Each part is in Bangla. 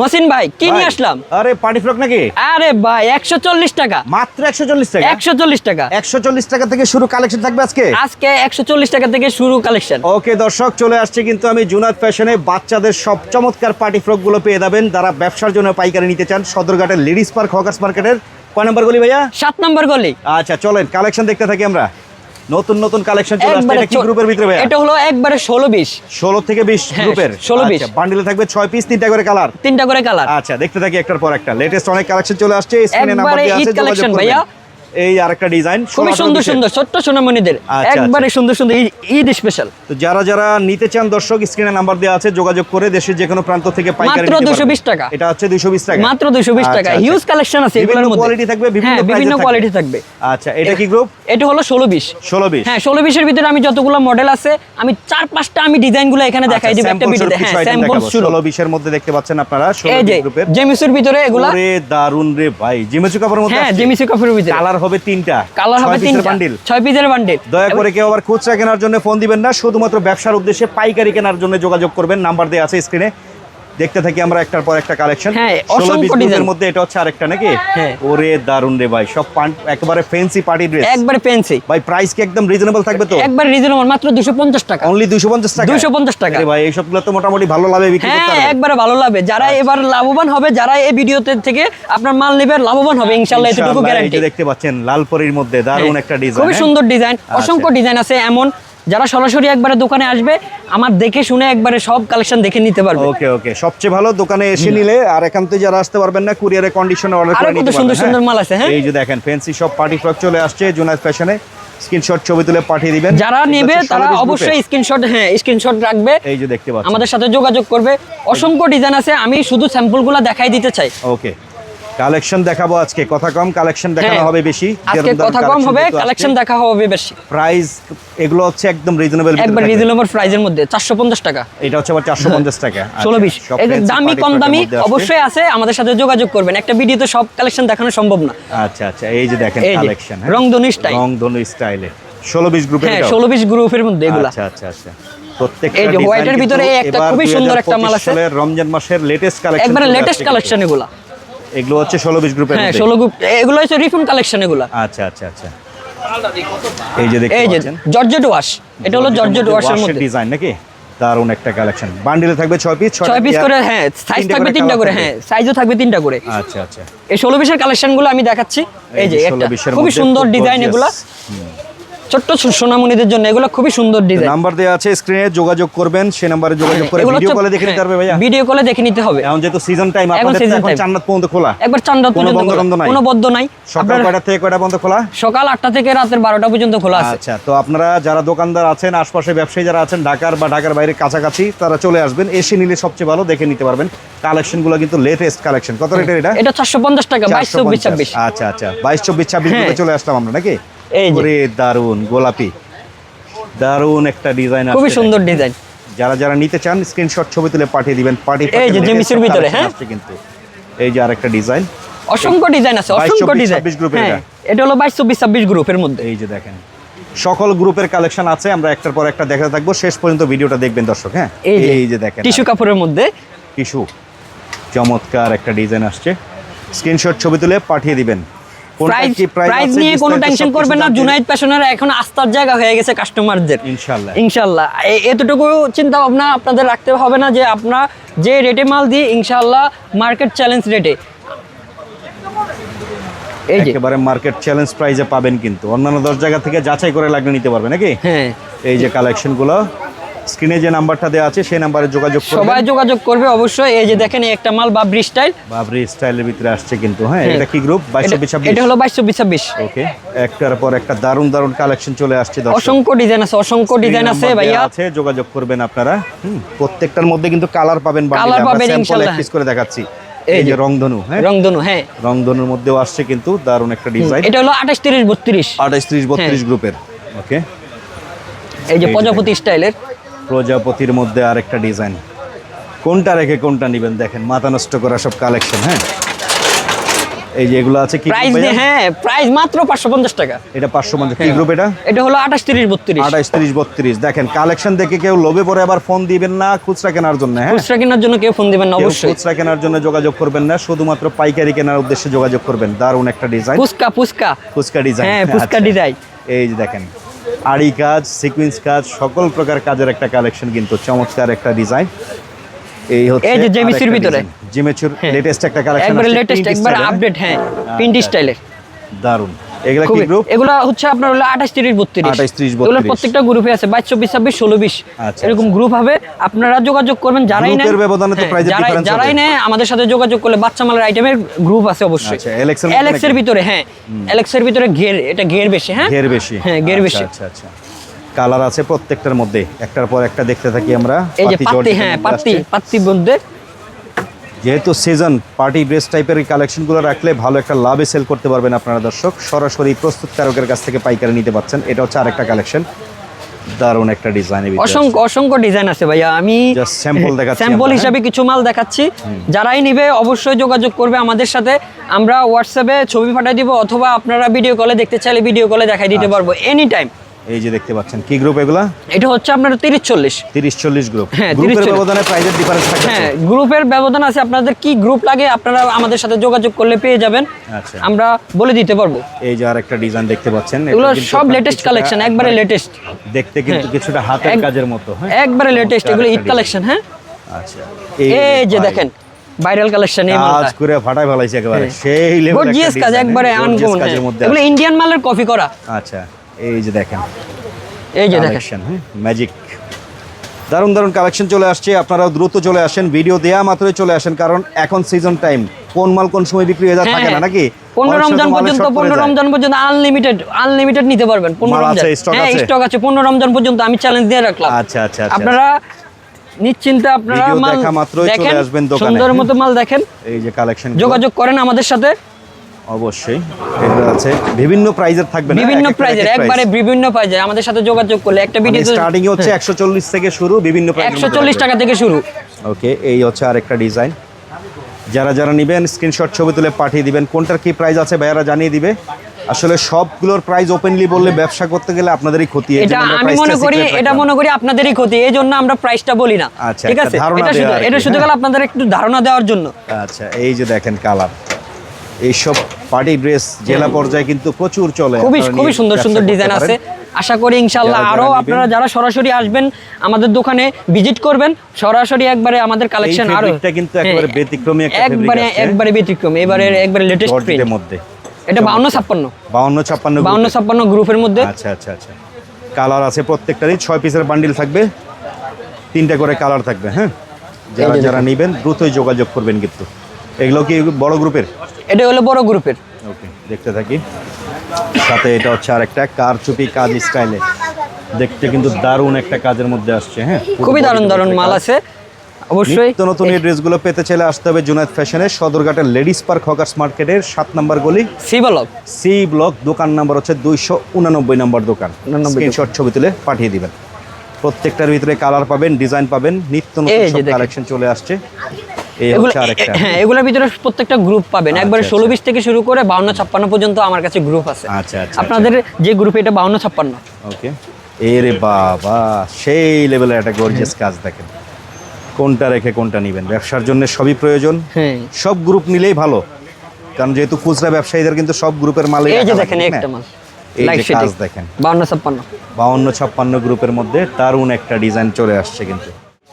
মসিন ভাই কি নিয়ে আসলাম? আরে পার্টি ফ্রক নাকি? আরে ভাই একশো চল্লিশ টাকা। মাত্র একশো চল্লিশ টাকা? একশো চল্লিশ টাকা। একশো চল্লিশ টাকা থেকে শুরু কালেকশন থাকবে আজকে? আজকে একশো চল্লিশ টাকা থেকে শুরু কালেকশন। ওকে দর্শক চলে আসছে কিন্তু আমি জুনাদ ফ্যাশনে। বাচ্চাদের সব চমৎকার পার্টি ফ্রকগুলো পেয়ে যাবেন। যারা ব্যবসার জন্য পাইকারি নিতে চান সদরঘাটের লেডিস পার্ক হকার্স মার্কেটের। কয় নাম্বার গলি ভাইয়া? সাত নম্বর গলি। আচ্ছা চলেন কালেকশন দেখতে থাকি আমরা। নতুন নতুন কালেকশন চলে আসছে এটা কি গ্রুপের ভিতরে ভাই এটা হলো একবারে 16 20 16 থেকে বিশ হ্যাঁ, গ্রুপের 16 20 বান্ডিলে থাকবে 6 পিস তিনটা করে কালার তিনটা করে কালার আচ্ছা দেখতে থাকি একটার পর একটা। লেটেস্ট অনেক কালেকশন চলে আসছে স্ক্রিনে নাম্বার দেওয়া আছে যোগাযোগ করবেন। এই আরেকটা ডিজাইন খুবই সুন্দর সুন্দর ছোট্ট সোনামণিদের আচ্ছা, একবারে সুন্দর সুন্দর ঈদ- স্পেশাল তো যারা যারা নিতে চান দর্শক স্ক্রিনে নাম্বার দেওয়া আছে যোগাযোগ করে দেশের যে কোনো প্রান্ত থেকে পাইকারি মাত্র 220 টাকা। এটা হচ্ছে 220 টাকা। মাত্র দুইশো বিশ টাকা। আচ্ছা, হিউজ আচ্ছা। কালেকশন আছে এগুলোর মধ্যে। কোয়ালিটি থাকবে বিভিন্ন হ্যাঁ বিভিন্ন কোয়ালিটি থাকবে। আচ্ছা এটা কি গ্রুপ এটা হলো ষোলো বিশ। 16 20 হ্যাঁ ষোলো বিশের ভিতরে আমি যতগুলো মডেল আছে আমি চার পাঁচটা আমি ডিজাইনগুলো এখানে দেখাই দিব একটা ভিডিওতে হ্যাঁ স্যাম্পল 16 20 এর মধ্যে দেখতে পাচ্ছেন আপনারা 16 যে গ্রুপের জেমিসের ভিতরে এগুলা ওরে দারুণ রে ভাই জিমেচু কাপড়ের মধ্যে হ্যাঁ? জেমিসি কাপড়ের ভিতরে। কালার হবে তিনটা। কালার হবে তিনটা। বান্ডিল ছয় পিসের বান্ডিল দয়া করে কেউ আবার খুচরা কেনার জন্য ফোন দিবেন না শুধুমাত্র ব্যবসার উদ্দেশ্যে পাইকারি কেনার জন্য যোগাযোগ করবেন। নাম্বার দেওয়া আছে স্ক্রিনে দেখতে থাকি আমরা একটার পর একটা কালেকশন হ্যাঁ, মধ্যে এটা হচ্ছে আরেকটা নাকি? হ্যাঁ। ওরে দারুণ রে ভাই সব একেবারে ফ্যান্সি পার্টি ড্রেস একবারে পেন্সি ভাই প্রাইস কি একদম রিজনেবল থাকবে তো? একবার রিজনেবল মাত্র দুশো পঞ্চাশ টাকা। অনলি 250 টাকা 250 টাকা। আরে ভাই এইসবগুলো তো মোটামুটি ভালো লাভে বিক্রি করতে হ্যাঁ পারবে একবারে ভালো লাগবে যারা আচ্ছা। এবার লাভবান হবে যারা এই ভিডিওতে থেকে আপনার মাল নেবে লাভবান হবে এতটুকু ইনশাআল্লাহ, এই গ্যারান্টি দেখতে পাচ্ছেন লালপরির মধ্যে দারুণ একটা ডিজাইন খুব সুন্দর ডিজাইন আচ্ছা। অসংখ্য ডিজাইন আছে এমন যারা সরাসরি একবারে দোকানে আসবে আমার দেখে শুনে একবারে সব কালেকশন দেখে নিতে পারবে। ওকে ওকে। সবচেয়ে ভালো দোকানে এসে নিলে আর এখান থেকে যারা আসতে পারবেন না কুরিয়ারে কন্ডিশনে অর্ডার করে নিতে সুন্দর পারবেন, সুন্দর হ্যাঁ? মাল আছে, হ্যাঁ? এই যে দেখেন ফ্যান্সি সব পার্টি ফ্রক চলে আসছে জুনাইদ ফ্যাশনে স্ক্রিনশট ছবি তুলে পাঠিয়ে দিবেন। যারা নেবে তারা 16 অবশ্যই স্ক্রিনশট হ্যাঁ স্ক্রিনশট রাখবে। এই যে দেখতে পাচ্ছেন। আমাদের সাথে যোগাযোগ করবে। অসংখ্য ডিজাইন আছে আমি শুধু স্যাম্পলগুলো দেখাই দিতে চাই। ওকে কালেকশন দেখাবো আজকে। কথা কম কালেকশন দেখানো হ্যাঁ। হবে বেশি। আজকে কথা কম হবে কালেকশন দেখা হবে বেশি। প্রাইস এগুলো হচ্ছে একদম রিজনেবল একবার রিজনেবল প্রাইজের মধ্যে চারশো পঞ্চাশ টাকা। এটা হচ্ছে আবার 450 টাকা। আচ্ছা, ষোলো বিশ। সব এই দামি কম দামি অবশ্যই আছে আমাদের সাথে যোগাযোগ করবেন। একটা ভিডিওতে সব কালেকশন দেখানো সম্ভব না। আচ্ছা আচ্ছা এই যে দেখেন এই যে, কালেকশন রংধনু style। রংধনু স্টাইলে 16 20 গ্রুপের হ্যাঁ এটাও? ষোলো বিশ গ্রুপের মধ্যে এগুলা। আচ্ছা আচ্ছা আচ্ছা। প্রত্যেকটা এই যে ভিতরে একটা খুবই সুন্দর একটা মাল 2025 আছে। রমজান মাসের লেটেস্ট কালেকশন একবারে লেটেস্ট কালেকশন এগুলা। এগুলো হচ্ছে 16 20 গ্রুপের হ্যাঁ ষোলো গ্রুপ এগুলো হচ্ছে রিফিউন কালেকশন এগুলা। আচ্ছা আচ্ছা আচ্ছা। এই যে এই যে জর্জেট ওয়াশ এটা হলো জর্জেট ওয়াশের মধ্যে। ডিজাইন নাকি? দারুণ একটা কালেকশন বান্ডিলে থাকবে 6 পিস ছয় পিস করে হ্যাঁ সাইজ থাকবে তিনটা করে হ্যাঁ সাইজও থাকবে তিনটা করে। আচ্ছা আচ্ছা। এই ষোলো বিশের কালেকশনগুলো আমি দেখাচ্ছি। এই যে একটা 16 20 খুবই সুন্দর ডিজাইন। এগুলা। ছোট্ট সোনামণিদের জন্য। এগুলো খুবই সুন্দর ডিজাইন নাম্বার দেওয়া আছে স্ক্রিনে যোগাযোগ করবেন সেই নাম্বারে যোগাযোগ করে ভিডিও কলে দেখে নিতে পারবে ভাইয়া। ভিডিও কলে দেখে নিতে হবে। এখন যেহেতু সিজন টাইম আপনাদের এখন। চান্নাত পর্যন্ত খোলা। একবার কোনো পর্যন্ত বন্ধ? কোনো বদ্ধ নাই। সকাল কয়টা থেকে কয়টা পর্যন্ত খোলা? সকাল আটটা থেকে রাতের বারোটা পর্যন্ত খোলা আছে। আচ্ছা তো আপনারা যারা দোকানদার আছেন আশপাশে ব্যবসায়ী যারা আছেন ঢাকার বা ঢাকার বাইরে কাছাকাছি তারা চলে আসবেন। এসে নিলে সবচেয়ে ভালো দেখে নিতে পারবেন। কালেকশনগুলো কিন্তু লেটেস্ট কালেকশন কত রেটের এটা? এটা চারশো পঞ্চাশ টাকা বাইশ চব্বিশ 450 ছাব্বিশ। আচ্ছা আচ্ছা। বাইশ চব্বিশ ছাব্বিশ হ্যাঁ। চলে আসলাম আমরা নাকি? এই যে। দারুণ গোলাপি। দারুণ একটা ডিজাইন খুবই সুন্দর ডিজাইন যারা যারা নিতে চান স্ক্রিনশট ছবি তুলে পাঠিয়ে দিবেন পার্টি এই যে জেমিসের ভিতরে, হ্যাঁ? কিন্তু। এই যে আরেকটা ডিজাইন অসংখ্য ডিজাইন আছে অসংখ্য ডিজাইন 26 গ্রুপের হ্যাঁ এটা। এটা হলো বাইশ চব্বিশ ছাব্বিশ গ্রুপের মধ্যে। এই যে দেখেন সকল গ্রুপের কালেকশন আছে আমরা একটার পর একটা দেখাতে থাকব। শেষ পর্যন্ত ভিডিওটা দেখবেন দর্শক হ্যাঁ? এই যে দেখেন টিস্যু কাপড়ের মধ্যে। টিস্যু। চমৎকার একটা ডিজাইন আসছে। স্ক্রিনশট ছবি তুলে পাঠিয়ে দিবেন। প্রাইস প্রাইস নিয়ে কোনো টেনশন করবেন না। জুনাইদ প্যাশনের এখন আস্থার জায়গা হয়ে গেছে কাস্টমারদের ইনশাল্লাহ ইনশাল্লাহ এতটুকু চিন্তা ভাবনা আপনাদের রাখতে হবে না যে আপনার যে রেটে মাল দিই ইনশাল্লাহ মার্কেট চ্যালেঞ্জ রেটে এই যে। একেবারে মার্কেট চ্যালেঞ্জ প্রাইজে পাবেন কিন্তু। অন্যান্য দশ জায়গা থেকে যাচাই করে লাগলে নিতে পারবে নাকি? হ্যাঁ। এই যে কালেকশনগুলো স্ক্রিনে যে নাম্বারটা দেওয়া আছে সেই নাম্বারে যোগাযোগ সবাই যোগাযোগ করবে অবশ্যই। এই যে দেখেন একটা মাল বাবরি স্টাইল। বাবরি স্টাইলের ভিতরে আসছে কিন্তু হ্যাঁ এটা কি গ্রুপ বাইশ চব্বিশ ছাব্বিশ? এটা হলো বাইশ চব্বিশ ছাব্বিশ। ওকে একটার পর একটা দারুণ দারুণ কালেকশন চলে আসছে দর্শক। অসংখ্য ডিজাইন আছে অসংখ্য ডিজাইন আছে ভাইয়া। আছে যোগাযোগ করবেন আপনারা। প্রত্যেকটার মধ্যে কিন্তু কালার পাবেন এ। পাবেন ইনশাল্লাহ। এক করে দেখাচ্ছি। এই যে। রংধনু হ্যাঁ? রংধনু হ্যাঁ। রংধনুর মধ্যেও আসছে কিন্তু দারুণ একটা ডিজাইন এটা হলো আঠাশ তিরিশ বত্রিশ। আঠাইশ ত্রিশ বত্রিশ গ্রুপের ওকে এই যে যে প্রজাপতি স্টাইলের। প্রজাপতির মধ্যে আরেকটা ডিজাইন। কোনটা রেখে কোনটা নেবেন দেখেন মাথা নষ্ট করা সব কালেকশন হ্যাঁ? এই যে এগুলো আছে কি প্রাইস? হ্যাঁ প্রাইস মাত্র পাঁচশো পঞ্চাশ টাকা। এটা পাঁচশো পঞ্চাশ কি হ্যাঁ। গ্রুপ এটা এটা হলো আঠাশ তিরিশ বত্রিশ। আঠাইশ তিরিশ বত্রিশ। দেখেন কালেকশন দেখে কেউ লোভে পরে আবার ফোন দিবেন না খুচরা কেনার জন্য হ্যাঁ? খুচরা কেনার জন্য কেউ ফোন দিবেন না অবশ্যই। খুচরা কেনার জন্য যোগাযোগ করবেন না শুধুমাত্র পাইকারি কেনার উদ্দেশ্যে যোগাযোগ করবেন। দারুণ একটা ডিজাইন ফুচকা ফুচকা। ফুচকা ডিজাইন হ্যাঁ ফুচকা ডিজাইন এই যে দেখেন আড়ি কাজ সিকুয়েন্স কাজ সকল প্রকার কাজের একটা কালেকশন কিন্তু চমৎকার একটা ডিজাইন এই হচ্ছে এই যে জেমিসির ভিতরে। জিমেচুর হ্যাঁ। লেটেস্ট একটা কালেকশন একবার লেটেস্ট একবার আপডেট হ্যাঁ প্রিন্ট আচ্ছা। স্টাইলের দারুণ এগুলা কি গ্রুপ এগুলা হচ্ছে আপনার হলো আঠাশ তিরিশ বত্রিশ। 28, 30, 32 প্রত্যেকটা গ্রুপে আছে বাইশ চব্বিশ ছাব্বিশ ষোলো বিশ। এরকম গ্রুপ হবে। আপনারা যোগাযোগ করবেন যারাই নেন। গ্রুপের ব্যবধানে তো price যারাই difference যারাই হবে। নেয় আমাদের সাথে যোগাযোগ করলে বাচ্চা মালের আইটেমের গ্রুপ আছে অবশ্যই। আচ্ছা, LX এর মধ্যে এলএক্স এর নাকি? ভিতরে হ্যাঁ। এর ভিতরে ঘের এটা ঘের বেশি হ্যাঁ? ঘের বেশি। হ্যাঁ ঘের আচ্ছা, বেশি। আচ্ছা আচ্ছা। কালার আছে প্রত্যেকটার মধ্যে। একটার পর একটা দেখতে থাকি আমরা এই যে পাতি হ্যাঁ। যেহেতু সিজন পার্টি ড্রেস টাইপের কালেকশনগুলো রাখলে ভালো একটা লাভে সেল করতে পারবেন আপনারা দর্শক। সরাসরি প্রস্তুতকারকের কাছ থেকে পাইকারি নিতে পারছেন এটা হচ্ছে আরেকটা কালেকশন দারুণ একটা ডিজাইনের অসংখ্য অসংখ্য ডিজাইন আছে ভাইয়া। আমি স্যাম্পল দেখাচ্ছি স্যাম্পল হিসাবে কিছু মাল দেখাচ্ছি। যারাই নিবে অবশ্যই যোগাযোগ করবে আমাদের সাথে। আমরা হোয়াটসঅ্যাপে ছবি পাঠিয়ে দিব অথবা আপনারা ভিডিও কলে দেখতে চাইলে ভিডিও কলে দেখাই দিতে আচ্ছা। পারব এনি টাইম এই যে দেখতে পাচ্ছেন কি গ্রুপ এগুলা? এটা হচ্ছে আপনার তিরিশ চল্লিশ। তিরিশ চল্লিশ গ্রুপ হ্যাঁ, গ্রুপের ব্যবধানে প্রাইজের ডিফারেন্স থাকে হ্যাঁ গ্রুপের ব্যবধান আছে আপনাদের কি গ্রুপ লাগে আপনারা আমাদের সাথে যোগাযোগ করলে পেয়ে যাবেন। আচ্ছা। আমরা বলে দিতে পারব। এই যে আরেকটা ডিজাইন দেখতে পাচ্ছেন এগুলো সব লেটেস্ট কালেকশন একবারে লেটেস্ট দেখতে কিন্তু হ্যাঁ। কিছুটা হাতের কাজের মতো হ্যাঁ। একবারে লেটেস্ট এগুলো ঈদ কালেকশন হ্যাঁ। আচ্ছা এই যে দেখেন ভাইরাল কালেকশন এই মালটা। করে ফাটাই ফেলাইছে একেবারে হ্যাঁ। সেই লেভেল কাজ একবারে আনকমন এগুলো ইন্ডিয়ান মালের কপি করা। আচ্ছা। এই যে দেখেন। এই যে দেখেন। হ্যাঁ? ম্যাজিক দারুণ দারুণ কালেকশন চলে আসছে। আপনারা দ্রুত চলে আসেন। ভিডিও দেয়া মাত্রই চলে আসেন কারণ এখন সিজন টাইম কোন মাল কোন সময় বিক্রি হয়ে যায় থাকে না নাকি? পনেরো অনেক সময় রমজান পর্যন্ত পনেরো। রমজান পর্যন্ত আনলিমিটেড আনলিমিটেড নিতে পারবেন। পনেরো রমজান। হ্যাঁ আছে? স্টক আছে। পনেরো রমজান পর্যন্ত আমি চ্যালেঞ্জ দিয়ে রাখলাম। আচ্ছা আচ্ছা আচ্ছা। আপনারা নিশ্চিন্তে আপনারা মাল দেখা মাত্রই চলে দেখেন আসবেন দোকানে, সুন্দর হ্যাঁ? মতো মাল দেখেন। এই যে কালেকশন যোগাযোগ করেন আমাদের সাথে। অবশ্যই। আছে। বিভিন্ন প্রাইজের থাকবে বিভিন্ন প্রাইজের এক এক একবারে বিভিন্ন প্রাইজে আমাদের সাথে যোগাযোগ করলে একটা মানে ভিডিও স্টার্টিং হচ্ছে 140 থেকে শুরু বিভিন্ন প্রাইস একশো চল্লিশ টাকা থেকে শুরু। ওকে এই হচ্ছে আরেকটা ডিজাইন যারা যারা নেবেন স্ক্রিনশট ছবি তুলে পাঠিয়ে দিবেন কোনটার কি প্রাইস আছে ভাইয়ারা জানিয়ে দিবে। আসলে সবগুলোর প্রাইস ওপেনলি বললে ব্যবসা করতে গেলে আপনাদেরই ক্ষতি এটা আমি মনে করি এটা মনে করি আপনাদেরই ক্ষতি এই জন্য আমরা প্রাইসটা বলি না। আচ্ছা, ঠিক আছে? এটা শুধু এটা শুধু হ্যাঁ। আপনাদের একটু ধারণা দেওয়ার জন্য। আচ্ছা এই যে দেখেন কালার এইসব পার্টি ড্রেস জেলা পর্যায়ে কিন্তু প্রচুর চলে। খুবই খুবই সুন্দর সুন্দর ডিজাইন আছে। আশা করি ইনশাল্লাহ আরও আপনারা যারা সরাসরি আসবেন আমাদের দোকানে ভিজিট করবেন। সরাসরি একবারে আমাদের কালেকশন আরও fabricটা কিন্তু একেবারে হ্যাঁ, ব্যতিক্রমী একটা একবারে একবারে ব্যতিক্রম এবারে একবারে লেটেস্ট প্রিন্ট মধ্যে। এটা বাউন্ন ছাপ্পান্ন। বাউন্ন ছাপ্পান্ন বাউন্ন গ্রুপের। ছাপ্পান্ন গ্রুপের মধ্যে। আচ্ছা আচ্ছা আচ্ছা। কালার আছে প্রত্যেকটারই ছয় পিসের বান্ডিল থাকবে। তিনটা করে কালার থাকবে হ্যাঁ? যারা যারা নেবেন দ্রুতই যোগাযোগ করবেন কিন্তু। এগুলো কি বড় গ্রুপের এটা হলো বড় গ্রুপের। ওকে দেখতে থাকি। সাথে এটা হচ্ছে আরেকটা কারচুপি কাজ স্টাইলে। দেখতে কিন্তু দারুণ একটা কাজের মধ্যে আসছে হ্যাঁ? খুবই দারুণ দারুণ মাল আছে। অবশ্যই। নিত্য নতুন এই ড্রেসগুলো পেতে চাইলে আসতে হবে জুনাইদ ফ্যাশনের সদরঘাটের লেডিস পার্ক হকার্স মার্কেটের সাত নম্বর গলি। সিবলক সি ব্লক দোকান নাম্বার হচ্ছে দুইশো উনানব্বই নম্বর দোকান। 89 স্ক্রিনশট ছবি তুলে পাঠিয়ে দিবেন। প্রত্যেকটার ভিতরে কালার পাবেন ডিজাইন পাবেন নিত্য নতুন। কালেকশন চলে আসছে। হ্যাঁ এগুলোর ভিতরে প্রত্যেকটা গ্রুপ পাবেন। আচ্ছা, একবারে আচ্ছা। ষোলো বিশ থেকে শুরু করে বাউন্ন ছাপ্পান্ন পর্যন্ত আমার কাছে গ্রুপ আছে। আচ্ছা আপনাদের যে গ্রুপ এটা বাউন্ন ছাপ্পান্ন। ওকে এরে বাবা সেই লেভেলের একটা গর্জিয়াস কাজ দেখেন। কোনটা রেখে কোনটা নেবেন? ব্যবসার জন্য সবই প্রয়োজন। হ্যাঁ। সব গ্রুপ নিলেই ভালো। কারণ যেহেতু খুচরা ব্যবসায়ীদের কিন্তু সব গ্রুপের মালই এই যে দেখেন একটা মাল। দেখেন। বাউন্ন ছাপ্পান্ন। বাউন্ন ছাপ্পান্ন গ্রুপের মধ্যে দারুণ একটা ডিজাইন চলে আসছে কিন্তু।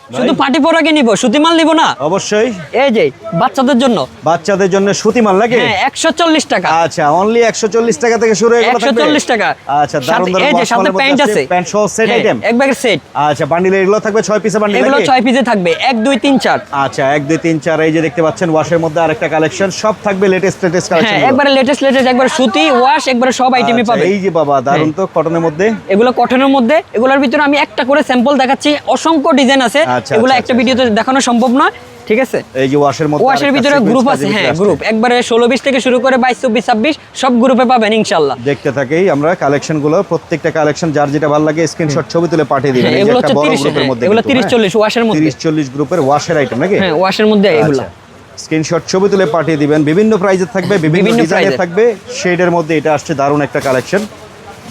শুধু পাটি পরাকে নিব সুতি মাল নিব না? অবশ্যই। এই যে বাচ্চাদের জন্য। বাচ্চাদের জন্য সুতি মাল নাকি? হ্যাঁ একশো চল্লিশ টাকা। আচ্ছা অনলি একশো চল্লিশ টাকা থেকে শুরু এগুলো থাকবে? 140 টাকা। আচ্ছা দারুণ সাথে- দারুণ এই যে সাথে প্যান্ট আছে। প্যান্ট সহ সেট হ্যাঁ, আইটেম এক ব্যাগের সেট। আচ্ছা বান্ডিলে এগুলো থাকবে ছয় পিসের বান্ডিল এগুলো নাকি? ছয় পিসে থাকবে। এক দুই তিন চার। আচ্ছা এক দুই তিন চার এই যে দেখতে পাচ্ছেন ওয়াশের মধ্যে আরেকটা কালেকশন সব থাকবে লেটেস্ট লেটেস্ট হ্যাঁ কালেকশন একবারে লেটেস্ট লেটেস্ট একবার সুতি ওয়াশ একবারে সব আইটেমই পাবে। আচ্ছা, এই যে বাবা দারুণ তো কটনের মধ্যে। এগুলো কটনের মধ্যে। এগুলোর ভিতরে আমি একটা করে স্যাম্পল দেখাচ্ছি। অসংখ্য ডিজাইন আছে। আচ্ছা, এগুলো আচ্ছা, একটা আচ্ছা, ভিডিওতে দেখানো সম্ভব নয় ঠিক আছে? এই যে ওয়াশের মধ্যে ওয়াশের ভিতরে গ্রুপ আছে হ্যাঁ গ্রুপ একবারে ষোলো বিশ থেকে শুরু করে বাইশ চব্বিশ ছাব্বিশ সব গ্রুপে পাবেন ইনশাল্লাহ দেখতে থাকেই আমরা কালেকশনগুলো প্রত্যেকটা কালেকশন যার যেটা ভালো লাগে স্ক্রিনশট ছবি তুলে পাঠিয়ে দিবেন। হ্যাঁ, এই এগুলো একটা বড় 30 গ্রুপের হ্যাঁ, মধ্যে এগুলো 30 40 ওয়াশের মধ্যে। তিরিশ চল্লিশ গ্রুপের ওয়াশের আইটেম নাকি? হ্যাঁ ওয়াশের মধ্যে এগুলো। আচ্ছা। স্ক্রিনশট ছবি তুলে পাঠিয়ে দিবেন। বিভিন্ন প্রাইজে থাকবে বিভিন্ন বিভিন্ন ডিজাইনে থাকবে। শেডের মধ্যে এটা আসছে দারুণ একটা কালেকশন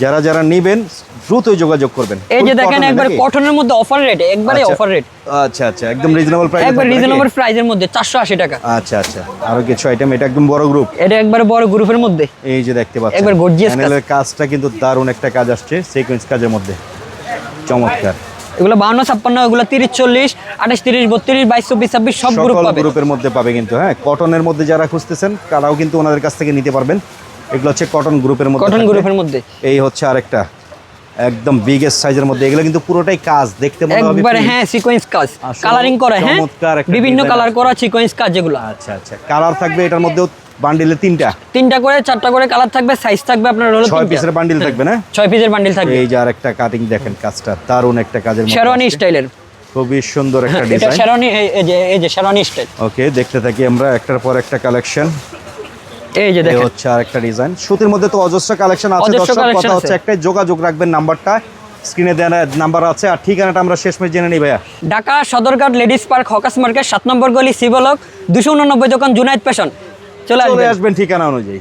যারা যারা নেবেন দ্রুতই যোগাযোগ করবেন। এই যে দেখেন একবার কটনের মধ্যে অফার রেট একবারে আচ্ছা। অফার রেট আচ্ছা আচ্ছা একদম রিজনেবল প্রাইস একবার রিজনেবল প্রাইজের মধ্যে চারশো আশি টাকা। আচ্ছা আচ্ছা আরও কিছু আইটেম এটা একদম বড় গ্রুপ এটা একবারে বড় গ্রুপের মধ্যে। এই যে দেখতে পাচ্ছেন একবার কাজ। প্যানেলের কাজটা কিন্তু দারুণ একটা কাজ আসছে সিকোয়েন্স কাজের মধ্যে। চমৎকার। এগুলো বাউন্ন ছাপ্পান্ন এগুলো তিরিশ চল্লিশ আঠাশ তিরিশ বত্রিশ বাইশ চব্বিশ ছাব্বিশ সব গ্রুপ গ্রুপের মধ্যে পাবে কিন্তু হ্যাঁ কটনের মধ্যে যারা খুঁজতেছেন তারাও কিন্তু ওনাদের কাছ থেকে নিতে পারবেন। এগুলো হচ্ছে কটন গ্রুপের মধ্যে কটন গ্রুপের মধ্যে। এই হচ্ছে আরেকটা একদম বিগেস্ট সাইজের মধ্যে। এগুলো কিন্তু পুরোটাই কাজ দেখতে মনে হবে একবারে হ্যাঁ সিকোয়েন্স কাজ। কালারিং করা হ্যাঁ? চমৎকার বিভিন্ন কালার করা সিকোয়েন্স কাজ যেগুলো। আচ্ছা আচ্ছা। কালার থাকবে এটার মধ্যেও বান্ডিলে তিনটা। তিনটা করে চারটা করে কালার থাকবে সাইজ থাকবে আপনার হলো ছয় পিসের বান্ডিল থাকবে না? ছয় পিসের বান্ডিল থাকবে। এই যে আরেকটা কাটিং দেখেন কাজটা দারুণ একটা কাজের মধ্যে শেরওয়ানি। স্টাইলের খুবই সুন্দর একটা ডিজাইন এটা শেরওয়ানি এই যে এই যে শেরওয়ানি স্টাইল ওকে দেখতে থাকি আমরা একটার পর একটা কালেকশন এই যে দেখেন। হচ্ছে আরেকটা ডিজাইন সুতির মধ্যে তো অজস্র কালেকশন আছে দর্শক। কথা হচ্ছে একটাই যোগাযোগ রাখবেন নাম্বারটা। স্ক্রিনে দেওয়া নাম্বার আছে। আর ঠিকানাটা আমরা শেষমেশ জেনে নিই ভাইয়া। Dhaka Sadarghat ladies park hawkers market সাত নম্বর গলি সিবলক দুশো উননব্বই দোকান জুনাইদ পেশন চলে আসবেন ঠিকানা অনুযায়ী।